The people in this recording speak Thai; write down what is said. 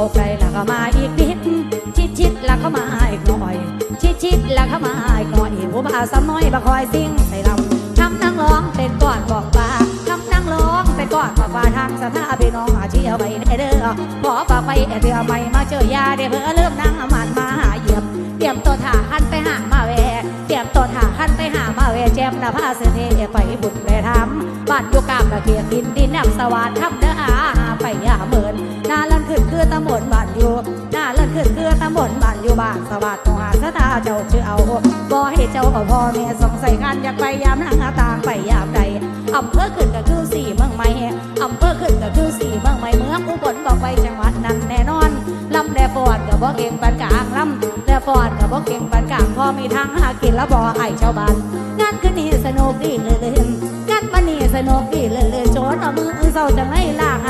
าไกลละก็มาอีกนิดชิดชิดละก็มาอีกหน่อย ชิดชิดละก็มาอีกหน่อยหัวบ่าวสาวน้อยบ่คอยสิ่งใส่ลำทำนั่งร้องเป็นก้อนบอกว่าทำนั่งร้องเป็นก้อนบอกว่าทางสถาพี่น้องอาเชียวไปเด้อขอฝากไปเดือไม่มาเจอยาเดี๋ยเพื่อเริ่มนั่งมันมาหาเหยียบเตรียมตัวถ่าหันไปหามาแวเตรียมตัวถ่าหันไปหามาแวแจมนาผ้าเสน่ห์ไปบุญไปทำบ้านอยู่กามตะเกียบดินดินน้ำสวัสดิ์ทำเนื้อหาไปยาเมืานอยู่นาลันขึ้นคือตำบลบ้านอยู่บ้านสวัสดิ์ต้องหาสตาเจ้าชื่อเอาบ่ให้เจ้าเอาพ่อแม่สงสัยกันอยากไปยามนางอาตางไปยามใดอำเภอขึ้นก็คือสี่เมืองใหม่อำเภอขึ้นก็คือสี่เมืองใหม่เมืองอุบลบอกไปจังหวัดนั้นแน่นอนลำแดฟอนกับบ่เก่งปานกลางลำแดฟอนกับบ่เก่งปานกลางพอมีทางหากินแล้วบ่ไอายชาวบ้านงานคืนนี้สนุกดีเลยเลยงานวันนี้สนุกดีเลยเลยโจนเอามือเศร้าจะไม่ลากหาง